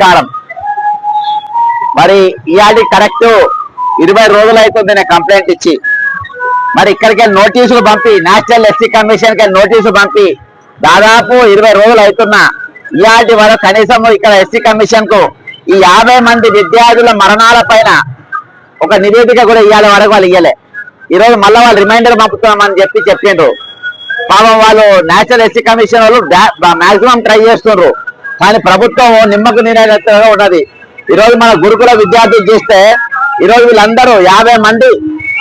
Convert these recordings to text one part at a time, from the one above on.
నమస్కారం. మరి ఇవాళ కరెక్ట్ ఇరవై రోజులు అవుతుంది నేను కంప్లైంట్ ఇచ్చి. మరి ఇక్కడికి నోటీసులు పంపి నేషనల్ ఎస్సీ కమిషన్కి నోటీసులు పంపి దాదాపు ఇరవై రోజులు అవుతున్నా ఇలాంటి వరకు కనీసం ఇక్కడ ఎస్సీ కమిషన్కు ఈ యాభై మంది విద్యార్థుల మరణాల పైన ఒక నివేదిక కూడా ఇవ్వాలి వరకు వాళ్ళు ఇవ్వలే ఈ రోజు మళ్ళీ వాళ్ళు రిమైండర్ పంపుతున్నామని చెప్పి చెప్పిండ్రు. పాపం వాళ్ళు నేషనల్ ఎస్సీ కమిషన్ వాళ్ళు మాక్సిమం ట్రై చేస్తున్నారు కానీ ప్రభుత్వం నిమ్మకు నీరైనట్టుగా ఉన్నది ఈరోజు మన గురుకుల విద్యార్థులు చూస్తే ఈరోజు వీళ్ళందరూ యాభై మంది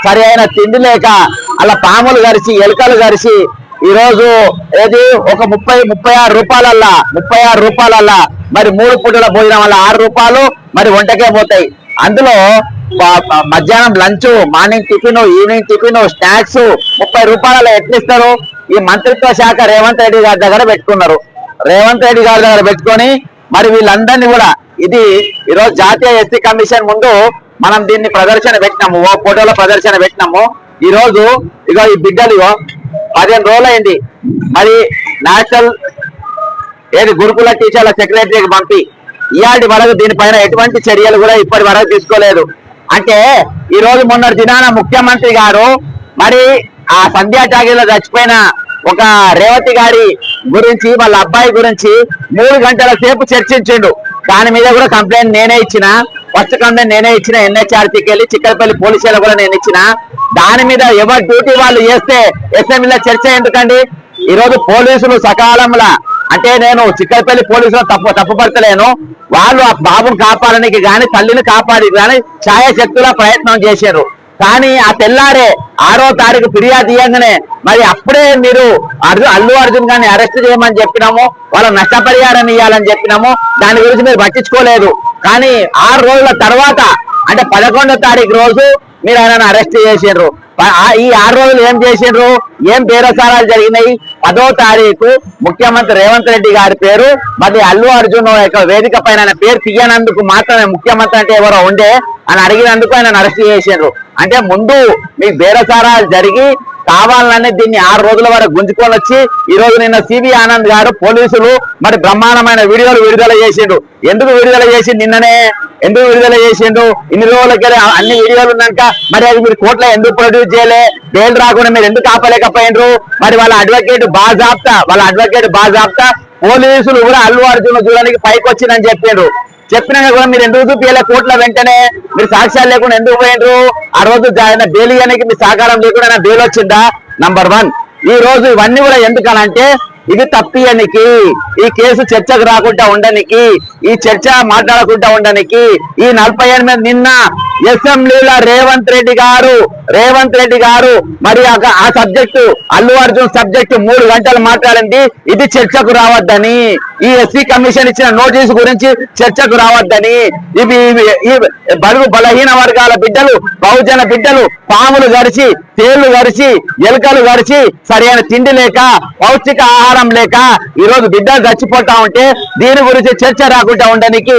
సరి అయిన తిండి లేక అలా పాములు గరిచి ఎలుకలు గరిచి ఈరోజు ఏది? ఒక ముప్పై ముప్పై ఆరు రూపాయలల్లా ముప్పై ఆరు రూపాయలల్లా మరి మూడు పూటల భోజనం వల్ల ఆరు రూపాయలు మరి వంటకే పోతాయి. అందులో మధ్యాహ్నం lunch morning tiffin evening tiffin snacks ముప్పై రూపాయల ఎట్లిస్తారు? ఈ మంత్రిత్వ శాఖ రేవంత్ రెడ్డి గారి దగ్గర పెట్టుకున్నారు. రేవంత్ రెడ్డి గారి దగ్గర పెట్టుకొని మరి వీళ్ళందరినీ కూడా ఇది ఈరోజు జాతీయ ఎస్సీ కమిషన్ ముందు మనం దీన్ని ప్రదర్శన పెట్టినాము ఓ ఫోటోల ప్రదర్శన పెట్టినాము. ఈ రోజు ఇగో ఈ బిడ్డలు ఇగో పదిహేను రోజులు అయింది మరి నేషనల్ ఏది గురుకుల టీచర్ల సెక్రటరీకి పంపి ఇయాటి వరకు దీనిపైన ఎటువంటి చర్యలు కూడా ఇప్పటి వరకు తీసుకోలేదు. అంటే ఈ రోజు మొన్నటి దినాన ముఖ్యమంత్రి గారు మరి ఆ సంధ్యా టాగీలో చచ్చిపోయిన ఒక రేవతి గారి గురించి వాళ్ళ అబ్బాయి గురించి మూడు గంటల సేపు చర్చించిండు. దాని మీద కూడా కంప్లైంట్ నేనే ఇచ్చిన. ఫస్ట్ కంప్లైంట్ నేనే ఇచ్చిన ఎన్హెచ్ఆర్టీకి వెళ్ళి చిక్కలపల్లి పోలీసులు కూడా నేను ఇచ్చిన. దాని మీద ఎవరి డ్యూటీ వాళ్ళు చేస్తే అసెంబ్లీలో చర్చ ఎందుకండి? ఈరోజు పోలీసులు సకాలంలో అంటే నేను చిక్కలపల్లి పోలీసులు తప్పు తప్పుపడతలేను. వాళ్ళు ఆ బాబుని కాపాడడానికి గాని తల్లిని కాపాడి గాని ఛాయశక్తుల ప్రయత్నం చేశారు. కానీ ఆ తెల్లారే ఆరో తారీఖు ఫిర్యాదు ఇవ్వగానే మరి అప్పుడే మీరు అర్జున్ అల్లు అర్జున్ గారిని అరెస్ట్ చేయమని చెప్పినాము వాళ్ళ నష్టపరిహారం ఇవ్వాలని చెప్పినాము దాని గురించి మీరు పట్టించుకోలేదు. కానీ ఆరు రోజుల తర్వాత అంటే పదకొండో తారీఖు రోజు మీరు ఆయన అరెస్ట్ చేసిండ్రు. ఈ ఆరు రోజులు ఏం చేసిండ్రు? ఏం బేరసారాలు జరిగినాయి? పదో తారీఖు ముఖ్యమంత్రి రేవంత్ రెడ్డి గారి పేరు మరి అల్లు అర్జున్ యొక్క వేదిక పైన ఆయన పేరు తీయనందుకు మాత్రమే ముఖ్యమంత్రి అంటే ఎవరో ఉండే అని అడిగినందుకు ఆయన అరెస్ట్ చేసిండ్రు. అంటే ముందు మీ బేరసారాలు జరిగి కావాలనే దీన్ని ఆరు రోజుల వరకు గుంజుకొని వచ్చి ఈ రోజు నిన్న సిబి ఆనంద్ గారు పోలీసులు మరి బ్రహ్మాండమైన వీడియోలు విడుదల చేసిండు ఎందుకు విడుదల చేసి నిన్ననే ఎందుకు విడుదల చేసిండు ఇన్ని రోజులకి అన్ని వీడియోలు ఉన్నాక మరి అది మీరు కోర్టులో ఎందుకు ప్రొడ్యూస్ చేయలే? బెయిల్ రాకుండా మీరు ఎందుకు ఆపలేకపోయినరు మరి వాళ్ళ అడ్వకేట్ బాజాప్తా వాళ్ళ అడ్వకేట్ బాజాప్తా పోలీసులు కూడా అల్లు అర్జున్ చూడడానికి పైకి వచ్చిందని చెప్పిండ్రు. చెప్పినా కూడా మీరు ఎందుకు చూపించలే కోట్ల వెంటనే మీరు సాక్ష్యాలు లేకుండా ఎందుకు పోయినరు ఆ రోజు ఆయన బెయిల్ ఇవ్వడానికి మీ సహకారం లేకుండా ఆయన బెయిల్ వచ్చిందా? నంబర్ వన్ ఈ రోజు ఇవన్నీ కూడా ఎందుకనంటే ఇది తప్పియనికి ఈ కేసు చర్చకు రాకుండా ఉండనికి ఈ చర్చ మాట్లాడకుండా ఉండనికి ఈ నలభై ఎనిమిది నిన్న అసెంబ్లీలో రేవంత్ రెడ్డి గారు రేవంత్ రెడ్డి గారు మరి ఆ సబ్జెక్టు అల్లు అర్జున్ సబ్జెక్టు మూడు గంటలు మాట్లాడింది ఇది చర్చకు రావద్దని. ఈ ఎస్సీ కమిషన్ ఇచ్చిన నోటీసు గురించి చర్చకు రావద్దని. ఇవి ఈ బడుగు బలహీన వర్గాల బిడ్డలు బహుజన బిడ్డలు పాములు గరిచి తేళ్ళు గడిచి ఎలుకలు గడిచి సరైన తిండి లేక పౌష్టిక ఆహారం లేక ఈ రోజు బిడ్డలు చచ్చిపోతా ఉంటే దీని గురించి చర్చ రాకుండా ఉండడానికి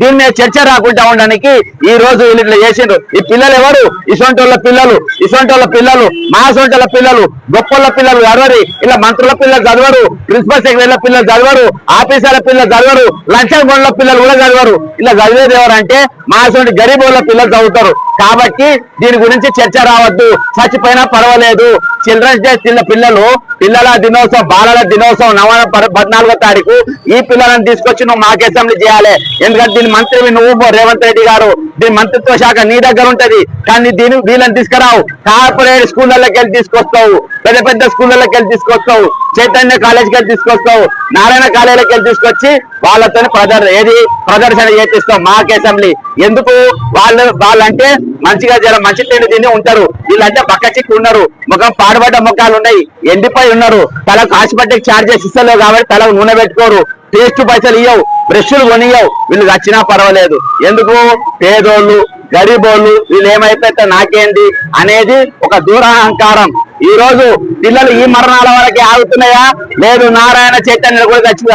దీని మీద చర్చ రాకుండా ఉండడానికి ఈ రోజు వీళ్ళు ఇట్లా చేసిండ్రు. ఈ పిల్లలు ఎవరు? ఇసొంటోళ్ళ పిల్లలు. ఇసొంటోళ్ళ పిల్లలు. మా సొంటోళ్ళ పిల్లలు. గొప్పల పిల్లలు చదవరు ఇలా మంత్రుల పిల్లలు చదవరు. ప్రిన్సిపల్ సెక్రటరీల పిల్లలు చదవరు. ఆఫీసర్ల పిల్లలు చదవరు. లంచం గొండ్ల పిల్లలు కూడా చదవరు. ఇలా చదివేది ఎవరంటే మా సొంటి గరీబ్ పిల్లలు చదువుతారు. కాబట్టి దీని గురించి చర్చ రావద్దు. చచ్చిపోయినా పర్వాలేదు. చిల్డ్రన్స్ డే చిన్న పిల్లలు పిల్లల దినోత్సవం బాలల దినోత్సవం నవంబర్ పద్నాలుగో తారీఖు ఈ పిల్లలను తీసుకొచ్చి నువ్వు మాకు అసెంబ్లీ చేయాలి. ఎందుకంటే దీని మంత్రి నువ్వు రేవంత్ రెడ్డి గారు. దీని మంత్రిత్వ శాఖ నీ దగ్గర ఉంటది. కానీ దీని వీళ్ళని తీసుకురావు. కార్పొరేట్ స్కూళ్ళకి వెళ్ళి తీసుకొస్తావు. పెద్ద పెద్ద స్కూళ్ళకి వెళ్ళి తీసుకొస్తావు. చైతన్య కాలేజ్కి వెళ్ళి తీసుకొస్తావు. నారాయణ కాలేజీకి వెళ్ళి తీసుకొచ్చి వాళ్ళతో ప్రదర్ ఏది? ప్రదర్శన చేపిస్తాం మాకు అసెంబ్లీ. ఎందుకు? వాళ్ళు వాళ్ళంటే మంచిగా జర మంచి తిండి తిని ఉంటారు. వీళ్ళంటే పక్క చిక్కు ఉన్నారు. ముఖం పాడుబడ్డ ముఖాలు ఉన్నాయి. ఎండిపోయి ఉన్నారు. తలకు హాస్పిటల్ చార్జెస్ ఇస్తలేవు కాబట్టి తలకు నూనె పెట్టుకోరు. టేస్ట్ పైసలు ఇయ్యవు బ్రష్లు కొనియవు వీళ్ళు వచ్చినా పర్వాలేదు. ఎందుకు? పేదోళ్ళు గరీబోళ్ళు వీళ్ళు ఏమైపోతే నాకేంది అనేది ఒక దూరహంకారం. ఈ రోజు పిల్లలు ఈ మరణాల వరకే ఆగుతున్నాయా? లేదు నారాయణ చైతన్య కూడా చచ్చి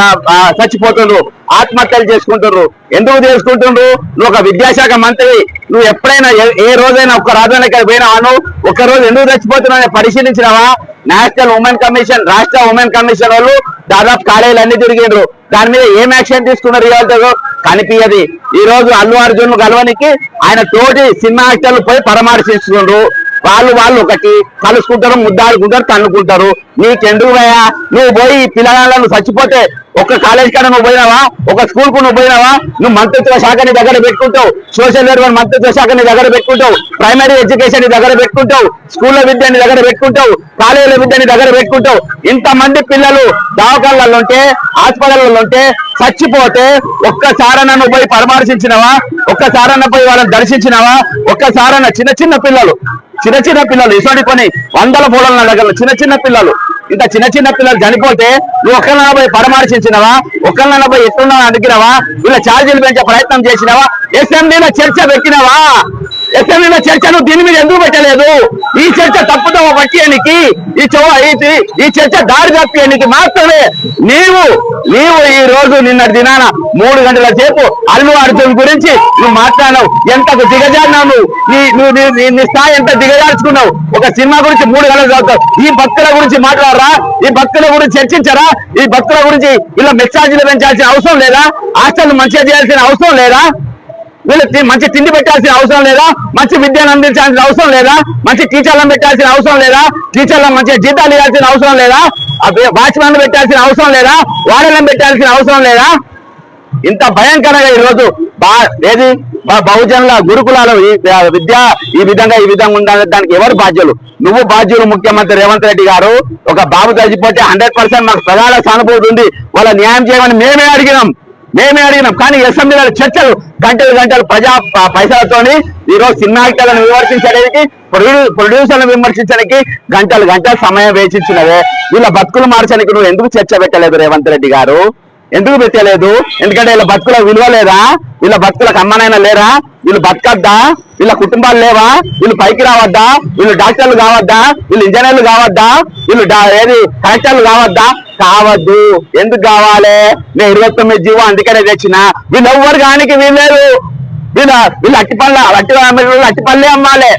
చచ్చిపోతుండ్రు. ఆత్మహత్యలు చేసుకుంటున్నారు ఎందుకు చేసుకుంటుండ్రు? నువ్వు ఒక విద్యాశాఖ మంత్రి నువ్వు ఎప్పుడైనా ఏ- రోజైనా ఒక్క రాజధానికి పోయినావాను ఒక్క రోజు ఎందుకు చచ్చిపోతున్నావు పరిశీలించినావా? నేషనల్ ఉమెన్ కమిషన్ రాష్ట్ర ఉమెన్ కమిషన్ వాళ్ళు దాదాపు కాలేజీలు అన్ని తిరిగిండ్రు. దాని మీద ఏం యాక్షన్ తీసుకున్నారు ఇవాళ కనిపించదు ఈ రోజు అల్లు అర్జున్ కలవనికి ఆయన తోటి సినిమా యాక్టర్లు పోయి పరామర్శిస్తుండ్రు వాళ్ళు వాళ్ళు ఒకటి కలుసుకుంటారు ముద్దాడుకుంటారు తన్నుకుంటారు. నీకెందుకు పోయా నువ్వు పోయి ఈ పిల్లగాళ్ళను చచ్చిపోతే ఒక కాలేజ్ కాడ నువ్వు పోయినావా? ఒక స్కూల్కు నువ్వు పోయినావా? నువ్వు మంత్రిత్వ శాఖని దగ్గర పెట్టుకుంటావు. సోషల్ వెల్ఫేర్ మంత్రిత్వ శాఖని దగ్గర పెట్టుకుంటావు. ప్రైమరీ ఎడ్యుకేషన్ని దగ్గర పెట్టుకుంటావు. స్కూళ్ళ విద్యని దగ్గర పెట్టుకుంటావు. కాలేజీల విద్యని దగ్గర పెట్టుకుంటావు. ఇంతమంది పిల్లలు దవాఖానాలలో ఉంటే హాస్పిటల్లో ఉంటే చచ్చిపోతే ఒక్కసారన్న నువ్వు పోయి పరామర్శించినవా? ఒక్కసారన్న పోయి వాళ్ళని దర్శించినవా? ఒక్కసారన్న చిన్న చిన్న పిల్లలు చిన్న చిన్న పిల్లలు ఇటువంటి పని వందల పూలల దగ్గర చిన్న చిన్న పిల్లలు ఇంత చిన్న చిన్న పిల్లలు చనిపోతే నువ్వు ఒక్కరినైనా పోయి పరామర్శించినవా? ఒక్కరినైనా పోయి ఎట్లున్నా అడిగినవా? వీళ్ళ ఛార్జీలు పెంచే ప్రయత్నం చేసినవా? అసెంబ్లీలో చర్చ పెట్టినవా? అసెంబ్లీలో చర్చ నువ్వు దీని మీద ఎందుకు పెట్టలేదు? ఈ చర్చ తప్పుతో పట్టేయనికి ఈ చో ఈ- ఈ చర్చ దారి తప్పేయనికి మాత్రమే నీవు నీవు ఈ రోజు నిన్న దినాన మూడు గంటల సేపు అల్లు అర్జున్ గురించి నువ్వు మాట్లాడినావు. ఎంతకు దిగజారినావు నువ్వు? నీ నువ్వు నీ- స్థాయి ఎంత దిగజార్చుకున్నావు? ఒక సినిమా గురించి మూడు గంటలు చదువుతావు. ఈ భక్తుల గురించి మాట్లాడరా? ఈ భక్తుల గురించి చర్చించరా? ఈ భక్తుల గురించి ఇలా మెస్సాజీలు పెంచాల్సిన అవసరం లేదా? హాస్టల్ మంచిగా చేయాల్సిన అవసరం లేదా? వీళ్ళు మంచి తిండి పెట్టాల్సిన అవసరం లేదా? మంచి విద్యను అందించాల్సిన అవసరం లేదా? మంచి టీచర్లను పెట్టాల్సిన అవసరం లేదా? టీచర్లను మంచి జీతాలు ఇవ్వాల్సిన అవసరం లేదా? వాచ్మెన్ పెట్టాల్సిన అవసరం లేదా? వాడలను పెట్టాల్సిన అవసరం లేదా? ఇంత భయంకరంగా ఈరోజు రోజు బా ఏది? బహుజనుల గురుకులాలు విద్య ఈ విధంగా ఈ విధంగా ఉండాలి. దానికి ఎవరు బాధ్యులు? నువ్వు బాధ్యులు ముఖ్యమంత్రి రేవంత్ రెడ్డి గారు. ఒక బాబు చచ్చిపోతే హండ్రెడ్ పర్సెంట్ మాకు ప్రధాన సానుభూతి ఉంది. వాళ్ళ న్యాయం చేయమని మేమే అడిగినాం. మేమే అడిగినాం. కానీ అసెంబ్లీలో చర్చలు గంటలు గంటలు ప్రజా పైసలతోని ఈరోజు సినిమా యాక్టర్లను విమర్శించడానికి ప్రొడ్యూసర్లను విమర్శించడానికి గంటలు గంటలు సమయం వేచించినవే వీళ్ళ బతుకులు మార్చడానికి నువ్వు ఎందుకు చర్చ పెట్టలేదు రేవంత్ రెడ్డి గారు? ఎందుకు పెట్టలేదు? ఎందుకంటే వీళ్ళ బతుకుల విలువ లేదా? వీళ్ళ బతుకులకు అమ్మనైనా లేరా? వీళ్ళు బతకద్దా? వీళ్ళ కుటుంబాలు లేవా? వీళ్ళు పైకి రావద్దా? వీళ్ళు డాక్టర్లు కావద్దా? వీళ్ళు ఇంజనీర్లు కావద్దా? వీళ్ళు ఏది కలెక్టర్లు కావద్దా? కావద్దు. ఎందుకు కావాలి? నేను ఇరవై తొమ్మిది జీవో అందుకనే తెచ్చిన. వీళ్ళు ఎవ్వరు కానికి వీళ్ళేరు వీళ్ళ వీళ్ళు అట్టి పళ్ళ అట్టి అట్టి పళ్ళే అమ్మాలి.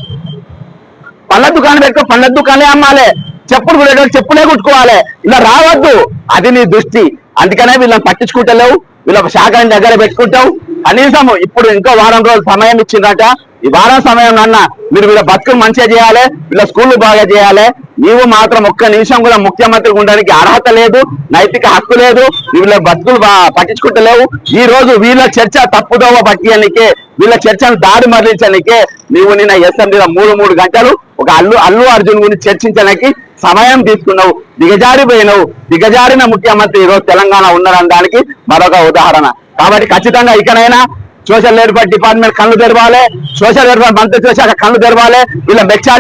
పళ్ళ దుకాణం పెట్టుకో పళ్ళ దుకాణే అమ్మాలి. చెప్పులు కూడా చెప్పులే కుట్టుకోవాలి. ఇలా రావద్దు. అది నీ దృష్టి. అందుకనే వీళ్ళని పట్టించుకుంటలేవు. వీళ్ళ శాఖని దగ్గర పెట్టుకుంటావు. కనీసం ఇప్పుడు ఇంకో వారం రోజులు సమయం ఇచ్చిందట. ఈ వారం సమయం నాన్న మీరు వీళ్ళ బతుకులు మంచిగా చేయాలి వీళ్ళ స్కూల్ బాగా చేయాలి. నీవు మాత్రం ఒక్క నిమిషం కూడా ముఖ్యమంత్రి ఉండడానికి అర్హత లేదు నైతిక హక్కు లేదు వీళ్ళ బతుకులు పట్టించుకుంటలేవు. ఈ రోజు వీళ్ళ చర్చ తప్పుదోవ పట్టియనికే వీళ్ళ చర్చను దాడి మరలించడానికే నీవు నిన్న అసెంబ్లీలో మూడు మూడు గంటలు ఒక అల్లు అల్లు అర్జున్ గురించి చర్చించడానికి సమయం తీసుకున్నావు దిగజారిపోయినావు. దిగజారిన ముఖ్యమంత్రి ఈరోజు తెలంగాణ ఉన్నారనడానికి మరొక ఉదాహరణ. కాబట్టి ఖచ్చితంగా ఇకనైనా సోషల్ వెల్ఫేర్ డిపార్ట్మెంట్ కళ్ళు తెరవాలి. సోషల్ వెల్ఫేర్ మంత్రిత్వ శాఖ కళ్ళు తెరవాలి. వీళ్ళ మెచ్చాలి